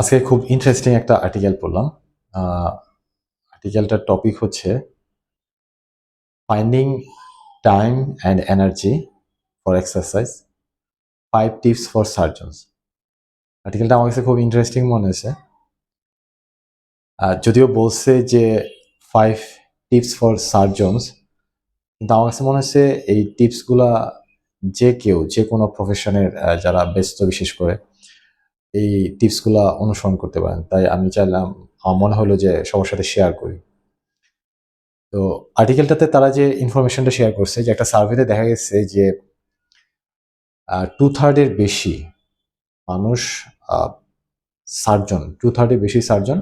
আজকে খুব ইন্টারেস্টিং একটা আর্টিকেল পড়লাম। আর্টিকেলটার টপিক হচ্ছে finding time and energy for exercise five tips for surgeons আর্টিকেলটা আমার কাছে খুব ইন্টারেস্টিং মনে হয়েছে। যদিও বলছে যে ফাইভ টিপস ফর সার্জনস কিন্তু আমার কাছে মনে হচ্ছে এই টিপসগুলা যে কেউ, যে কোনো প্রফেশনের যারা ব্যস্ত বিশেষ করে এই টিপসগুলা অনুসরণ করতে পারেন। তাই আমি চাইলাম, আমার মনে হলো যে সবার সাথে শেয়ার করি। তো আর্টিকেলটাতে তারা যে ইনফরমেশনটা শেয়ার করছে, যে একটা সার্ভেতে দেখা গেছে যে টু থার্ডের বেশি মানুষ সার্জন টু থার্ডের বেশি সার্জন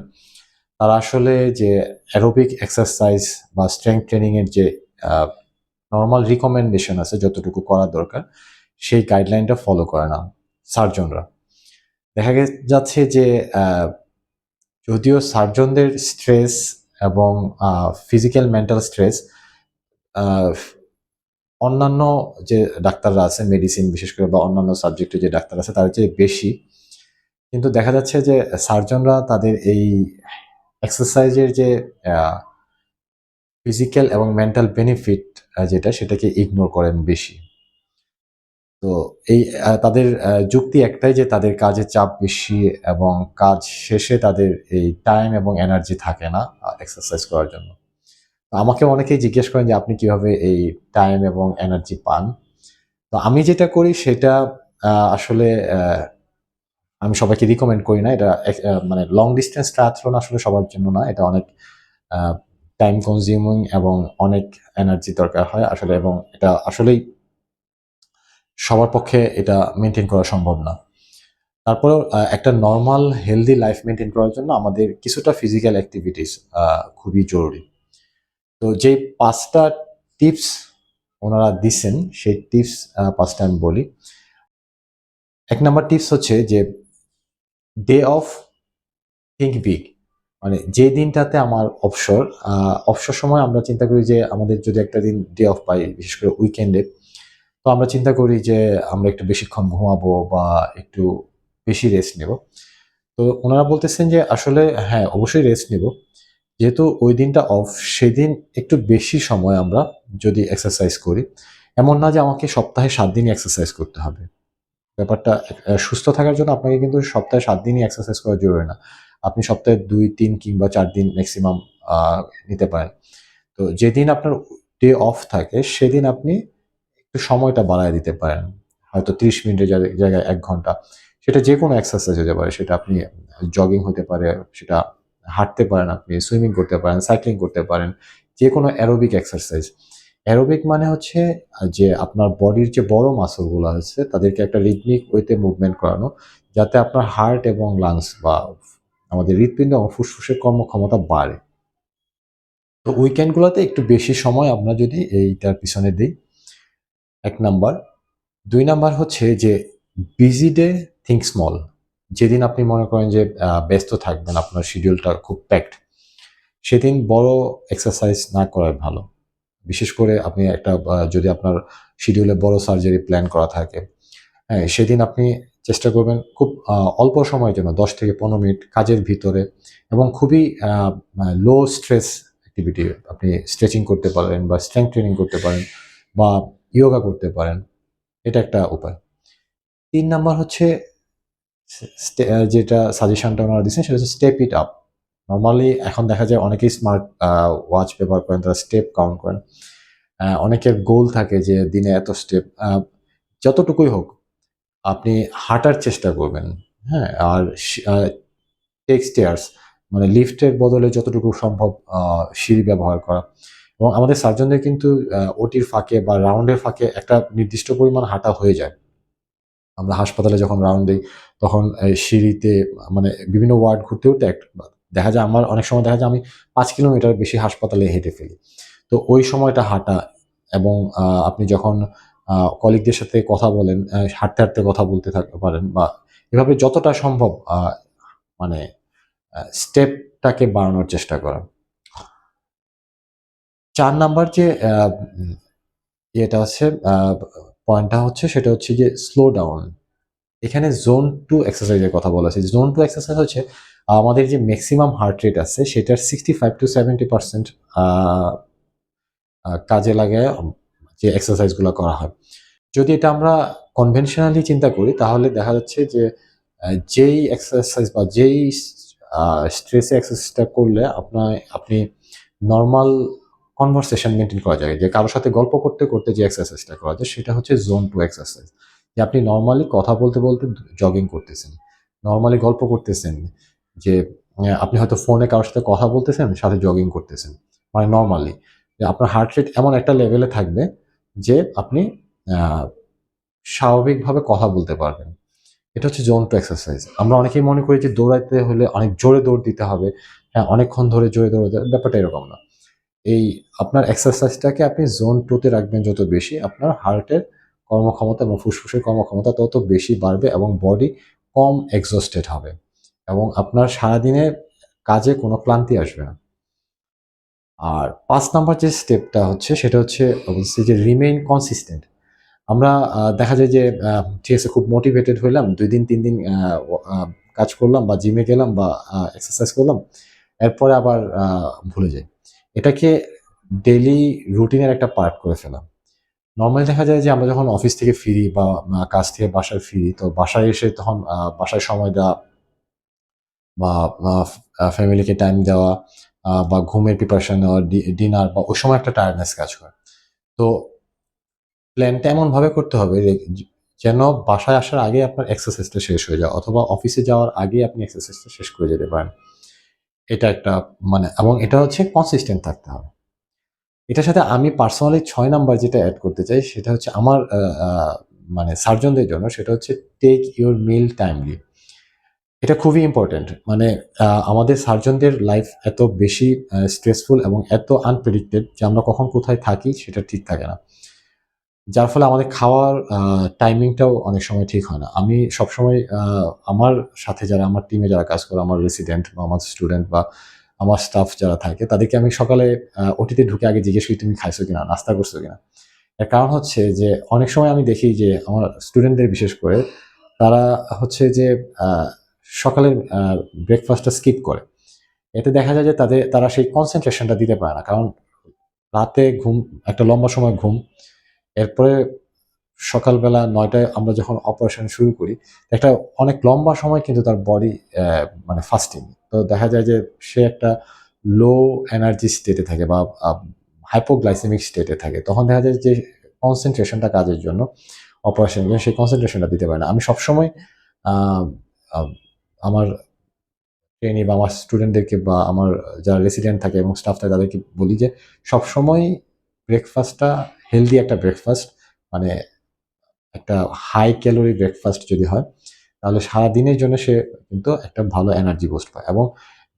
তারা আসলে যে অ্যারোবিক এক্সারসাইজ বা স্ট্রেংথ ট্রেনিংয়ের যে নর্মাল রিকমেন্ডেশন আছে যতটুকু করা দরকার, সেই গাইডলাইনটা ফলো করে না সার্জনরা দেখা যাচ্ছে যে যদিও সার্জনদের স্ট্রেস এবং ফিজিক্যাল মেন্টাল স্ট্রেস অন্যান্য যে ডাক্তাররা আছে মেডিসিন বিশেষ করে বা অন্যান্য সাবজেক্টে যে ডাক্তার আছে, তার চেয়ে বেশি। কিন্তু দেখা যাচ্ছে যে, সার্জনরা তাদের এই এক্সারসাইজের যে ফিজিক্যাল এবং মেন্টাল বেনিফিট যেটা, সেটাকে ইগনোর করেন বেশি। তো এই তাদের যুক্তি একটাই যে তাদের কাজের চাপ বেশি এবং কাজ শেষে তাদের এই টাইম এবং এনার্জি থাকে না এক্সারসাইজ করার জন্য। আমাকে অনেকেই জিজ্ঞেস করেন যে আপনি কীভাবে এই টাইম এবং এনার্জি পান? তো আমি যেটা করি সেটা আসলে আমি সবাইকে রিকমেন্ড করি না। এটা মানে লং ডিস্টেন্স ট্রায়াথলন আসলে সবার জন্য না। এটা অনেক টাইম কনজিউমিং এবং অনেক এনার্জি দরকার হয় আসলে এবং এটা আসলেই সবার পক্ষে এটা মেনটেন করা সম্ভব না। তারপরেও একটা নর্মাল হেলদি লাইফ মেনটেন করার জন্য আমাদের কিছুটা ফিজিক্যাল অ্যাক্টিভিটিস খুবই জরুরি। তো যে পাঁচটা টিপস ওনারা দিছেন, সেই টিপস পাঁচটা আমি বলি। এক নাম্বার টিপস হচ্ছে যে ডে অফ থিঙ্ক বিগ মানে যে দিনটাতে আমার অবসর অবসর সময় আমরা চিন্তা করি যে, আমাদের যদি একটা দিন ডে অফ পাই, বিশেষ করে উইকেন্ডে তো আমরা চিন্তা করি যে আমরা একটু বেশিক্ষণ ঘুমাবো বা একটু বেশি রেস্ট নেব। তো ওনারা বলতেছেন যে আসলে হ্যাঁ অবশ্যই রেস্ট নেব। যেহেতু ওই দিনটা অফ সেদিন একটু বেশি সময় আমরা যদি এক্সারসাইজ করি। এমন না যে আমাকে সপ্তাহে সাত দিনই এক্সারসাইজ করতে হবে। ব্যাপারটা সুস্থ থাকার জন্য আপনাকে কিন্তু সপ্তাহে সাত দিনই এক্সারসাইজ করা জরুরি না। আপনি সপ্তাহে দুই, তিন কিংবা চার দিন ম্যাক্সিমাম নিতে পারেন। তো যেদিন আপনার ডে অফ থাকে, সেদিন আপনি সময়টা বাড়ায় দিতে পারেন। হয়তো ত্রিশ মিনিটের জায়গায় এক ঘণ্টা। সেটা যে কোনো এক্সারসাইজ হতে পারে, সেটা আপনি জগিং হতে পারে, সেটা হাঁটতে পারেন আপনি সুইমিং করতে পারেন সাইক্লিং করতে পারেন যে কোনো অ্যারোবিক এক্সারসাইজ অ্যারোবিক মানে হচ্ছে যে আপনার বডির যে বড় মাসলগুলো আছে, তাদেরকে একটা রিদমিক ওয়েতে মুভমেন্ট করানো, যাতে আপনার হার্ট এবং লাংস বা আমাদের হৃৎপিণ্ড এবং ফুসফুসের কর্মক্ষমতা বাড়ে। তো উইকেন্ডগুলোতে একটু বেশি সময় আমরা যদি এইটার পিছনে দিই এক নাম্বার। দুই নাম্বার হচ্ছে যে বিজি ডে থিঙ্ক স্মল যেদিন আপনি মনে করেন যে ব্যস্ত থাকবেন, আপনার শিডিউলটা খুব প্যাকড সেদিন বড় এক্সারসাইজ না করাই ভালো। বিশেষ করে আপনি একটা যদি আপনার শিডিউলে বড় সার্জারি প্ল্যান করা থাকে হ্যাঁ সেদিন আপনি চেষ্টা করবেন খুব অল্প সময়ের জন্য, দশ থেকে পনেরো মিনিট কাজের ভিতরে এবং খুবই লো স্ট্রেস অ্যাক্টিভিটি আপনি স্ট্রেচিং করতে পারেন বা স্ট্রেংথ ট্রেনিং করতে পারেন বা ইয়োগা করতে পারেন। এটা একটা উপায়। তিন নাম্বার হচ্ছে যেটা সাজেশনটা ওনারা দিচ্ছেন সেটা হচ্ছে স্টেপ ইট আপ নর্মালি এখন দেখা যায় অনেকেই স্মার্ট ওয়াচ ব্যবহার করেন, তারা স্টেপ কাউন্ট করেন। অনেকের গোল থাকে যে দিনে এত স্টেপ যতটুকুই হোক আপনি হাঁটার চেষ্টা করবেন হ্যাঁ আর টেক স্টেয়ার্স মানে লিফটের বদলে যতটুকু সম্ভব সিঁড়ি ব্যবহার করা। এবং আমাদের সার্জনদের কিন্তু ওটির ফাঁকে বা রাউন্ডের ফাঁকে একটা নির্দিষ্ট পরিমাণ হাঁটা হয়ে যায়। আমরা হাসপাতালে যখন রাউন্ড দিই, তখন সিঁড়িতে মানে বিভিন্ন ওয়ার্ড ঘুরতে ঘুরতে এক, দেখা যায় আমার, অনেক সময় দেখা যায় আমি পাঁচ কিলোমিটার বেশি হাসপাতালে হেঁটে ফেলি। তো ওই সময়টা হাঁটা এবং আপনি যখন কলিগদের সাথে কথা বলেন হাঁটতে হাঁটতে কথা বলতে থাকতে পারেন বা এভাবে যতটা সম্ভব মানে স্টেপটাকে বাড়ানোর চেষ্টা করা চার নাম্বার যে ইয়েটা আছে পয়েন্টটা হচ্ছে সেটা হচ্ছে যে স্লো ডাউন এখানে জোন টু এক্সারসাইজের কথা বলা হয়েছে জোন টু এক্সারসাইজ হচ্ছে, আমাদের যে ম্যাক্সিমাম হার্ট রেট আছে, সেটার sixty five to seventy percent কাজে লাগে যে এক্সারসাইজগুলো করা হয়। যদি এটা আমরা কনভেনশনালি চিন্তা করি, তাহলে দেখা যাচ্ছে যে যেই এক্সারসাইজ বা যেই স্ট্রেসে এক্সারসাইজটা করলে আপনার, আপনি নর্মাল কনভারসেশন মেনটেন করা যায়। যে কারোর সাথে গল্প করতে করতে যে এক্সারসাইজটা করা যায়, সেটা হচ্ছে জোন টু এক্সারসাইজ যে আপনি নর্মালি কথা বলতে বলতে জগিং করতেছেন নর্মালি গল্প করতেছেন, যে আপনি হয়তো ফোনে কারোর সাথে কথা বলতেছেন, সাথে জগিং করতেছেন। মানে নর্মালি আপনার হার্ট রেট এমন একটা লেভেলে থাকবে যে আপনি স্বাভাবিকভাবে কথা বলতে পারবেন। এটা হচ্ছে জোন টু এক্সারসাইজ আমরা অনেকেই মনে করি যে দৌড়াইতে হলে অনেক জোরে দৌড় দিতে হবে। হ্যাঁ অনেকক্ষণ ধরে জোরে দৌড়াতে ব্যাপারটা এরকম না। এই আপনার এক্সারসাইজটাকে আপনি জোন টুতে রাখবেন যত বেশি, আপনার হার্টের কর্মক্ষমতা এবং ফুসফুসের কর্মক্ষমতা তত বেশি বাড়বে এবং বডি কম এক্সস্টেড হবে এবং আপনার সারাদিনের কাজে কোনো ক্লান্তি আসবে না। আর পাঁচ নাম্বার যে স্টেপটা হচ্ছে, সেটা হচ্ছে বলছি যে রিমেইন কনসিস্টেন্ট আমরা দেখা যায় যে ঠিক আছে, খুব মোটিভেটেড হইলাম, দুই দিন, তিন দিন কাজ করলাম বা জিমে গেলাম বা এক্সারসাইজ করলাম, এরপরে আবার ভুলে যাই। এটাকে ডেলি রুটিনের একটা পার্ট করে ফেলাম নর্মালি দেখা যায় যে আমরা যখন অফিস থেকে ফিরি বা কাজ থেকে বাসায় ফিরি, তো বাসায় এসে তখন বাসায় সময় দেওয়া বা ফ্যামিলিকে টাইম দেওয়া বা ঘুমের প্রিপারেশন নেওয়া ডিনার বা ওই সময় একটা টায়ার্ডনেস কাজ করে। তো প্ল্যানটা এমনভাবে করতে হবে যেন বাসায় আসার আগে আপনার এক্সারসাইজটা শেষ হয়ে যায়, অথবা অফিসে যাওয়ার আগে আপনি এক্সারসাইজটা শেষ করে যেতে পারেন। এটা একটা মানে এবং এটা হচ্ছে কনসিস্টেন্ট থাকতে হবে। এটার সাথে আমি পার্সোনালি ছয় নাম্বার যেটা অ্যাড করতে চাই, সেটা হচ্ছে আমার মানে সার্জনদের জন্য, সেটা হচ্ছে টেক ইউর মিল টাইমলি এটা খুবই ইম্পর্ট্যান্ট মানে আমাদের সার্জনদের লাইফ এত বেশি স্ট্রেসফুল এবং এত আনপ্রেডিক্টেড যে আমরা কখন কোথায় থাকি সেটা ঠিক থাকে না। যার ফলে আমাদের খাওয়ার টাইমিংটাও অনেক সময় ঠিক হয় না। আমি সবসময় আমার সাথে যারা, আমার টিমে যারা কাজ করে, আমার রেসিডেন্ট বা আমার স্টুডেন্ট বা আমার স্টাফ যারা থাকে, তাদেরকে আমি সকালে ওটিতে ঢুকে আগে জিজ্ঞেস করি, তুমি খাইছো কিনা? নাস্তা করছ কিনা? এর কারণ হচ্ছে যে, অনেক সময় আমি দেখি যে, আমার স্টুডেন্টদের বিশেষ করে, তারা হচ্ছে যে সকালের ব্রেকফাস্টটা স্কিপ করে। এতে দেখা যায় যে, তাদের, তারা সেই কনসেন্ট্রেশনটা দিতে পারে না। কারণ রাতে ঘুম, একটা লম্বা সময় ঘুম এরপরে সকালবেলা নয়টায় আমরা যখন অপারেশন শুরু করি, একটা অনেক লম্বা সময় কিন্তু তার বডি মানে ফাস্টিং তো দেখা যায় যে সে একটা লো এনার্জি স্টেটে থাকে বা হাইপোগ্লাইসেমিক স্টেটে থাকে। তখন দেখা যায় যে কনসেন্ট্রেশনটা কাজের জন্য অপারেশন সেই কনসেন্ট্রেশনটা দিতে পারে না। আমি সবসময় আমার ট্রেনি বা আমার স্টুডেন্টদেরকে বা আমার যারা রেসিডেন্ট থাকে এবং স্টাফ থাকে তাদেরকে বলি যে সবসময় ব্রেকফাস্টটা হেলদি একটা ব্রেকফাস্ট মানে একটা হাই ক্যালোরি ব্রেকফাস্ট যদি হয়, তাহলে সারা দিনের জন্য সে কিন্তু একটা ভালো এনার্জি বুস্ট পায় এবং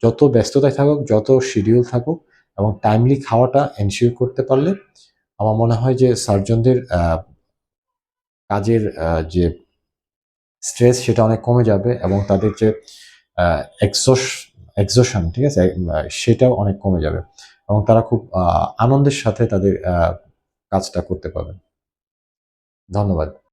যত ব্যস্ততায় থাকুক, যত শিডিউল থাকুক এবং টাইমলি খাওয়াটা এনশিওর করতে পারলে আমার মনে হয় যে সার্জনদের কাজের যে স্ট্রেস সেটা অনেক কমে যাবে এবং তাদের যে এক্সোস এক্সোশন ঠিক আছে? সেটাও অনেক কমে যাবে এবং তারা খুব আনন্দের সাথে তাদের কাজটা করতে পারবেন। ধন্যবাদ।